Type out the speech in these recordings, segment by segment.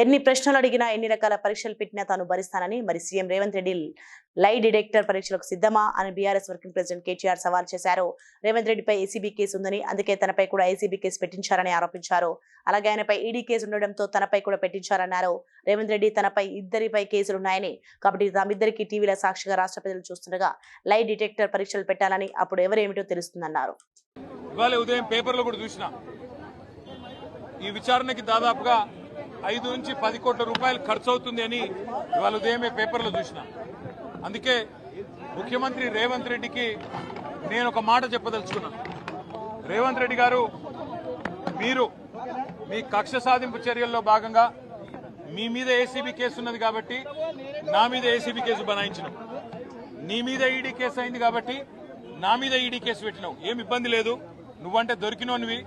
ఎన్ని ప్రశ్నలు అడిగినా ఎన్ని రకాల పరీక్షలు పెట్టినా తాను భరిస్తానని మరి CM Revanth Reddy lie detector పరీక్షలకు సిద్ధమా అని బీఆర్ఎస్ వర్కింగ్ ప్రెసిడెంట్ కేటీఆర్ సవాల్ చేశారు. రేవంత్ రెడ్డిపై ఏసీబీ కేసు ఉందని అందుకే తనపై కూడా ఏసీబీ కేసు పెట్టించారని ఆరోపించారు. అలాగే ఆయనపై ఈడీ కేసు ఉండడంతో తనపై కూడా పెట్టించారన్నారు. రేవంత్ రెడ్డి తనపై ఇద్దరిపై కేసులున్నాయని కాబట్టి తామిద్దరికి టీవీల సాక్షిగా రాష్ట్ర ప్రజలు చూస్తుండగా లై డిటెక్టర్ పరీక్షలు పెట్టాలని అప్పుడు ఎవరేమిటో తెలుస్తుందన్నారు. ఇవాళ ఉదయం పేపర్లో కూడా చూసిన ఈ విచారణకి దాదాపుగా ఐదు నుంచి పది కోట్ల రూపాయలు ఖర్చు అవుతుంది అని ఇవాళ ఉదయమే పేపర్లో చూసిన. అందుకే ముఖ్యమంత్రి రేవంత్ రెడ్డికి నేను ఒక మాట చెప్పదలుచుకున్నాను రేవంత్ రెడ్డి గారు మీరు మీ కక్ష సాధింపు చర్యల్లో భాగంగా మీ మీద ఏసీబీ కేసు ఉన్నది కాబట్టి నా మీద ఏసీబీ కేసు బనాయించినాం. నీ మీద ఈడీ కేసు అయింది కాబట్టి నా మీద ఈడీ కేసు పెట్టినావు. ఏమి ఇబ్బంది లేదు. నువ్వంటే దొరికినోనివి.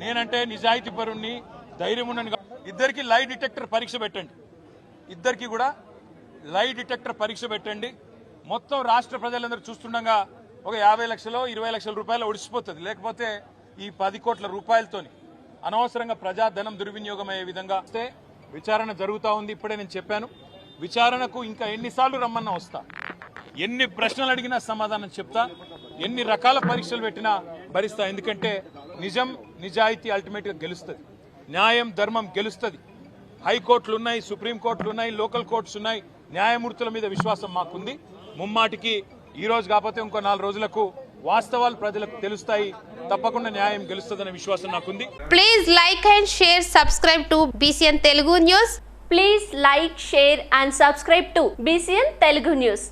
నేనంటే నిజాయితీ పరుణ్ణి ధైర్యం ఉన్నాను ఇద్దరికి లై డిటెక్టర్ పరీక్ష పెట్టండి. ఇద్దరికి కూడా లై డిటెక్టర్ పరీక్ష పెట్టండి. మొత్తం రాష్ట్ర ప్రజలందరూ చూస్తుండగా ఒక యాభై లక్షలు ఇరవై లక్షల రూపాయలు ఒడిసిపోతుంది. లేకపోతే ఈ పది కోట్ల రూపాయలతోని అనవసరంగా ప్రజాధనం దుర్వినియోగం అయ్యే విధంగా వస్తే విచారణ జరుగుతూ ఉంది. ఇప్పుడే నేను చెప్పాను. విచారణకు ఇంకా ఎన్నిసార్లు రమ్మన్నా వస్తా. ఎన్ని ప్రశ్నలు అడిగినా సమాధానం చెప్తా. ఎన్ని రకాల పరీక్షలు పెట్టినా భరిస్తా. ఎందుకంటే నిజం నిజాయితీ అల్టిమేట్గా గెలుస్తుంది. న్యాయం ధర్మం గెలుస్తుంది. హైకోర్టులు ఉన్నాయి సుప్రీంకోర్టులు ఉన్నాయి లోకల్ కోర్ట్స్ ఉన్నాయి న్యాయమూర్తుల మీద విశ్వాసం మాకుంది. ముమ్మాటికి ఈరోజు కాకపోతే ఇంకో నాలుగు రోజులకు వాస్తవాలు ప్రజలకు తెలుస్తాయి. తప్పకుండా న్యాయం గెలుస్తుందనే విశ్వాసం నాకుంది. Please like and share subscribe to BCN Telugu news please like share and subscribe to BCN Telugu news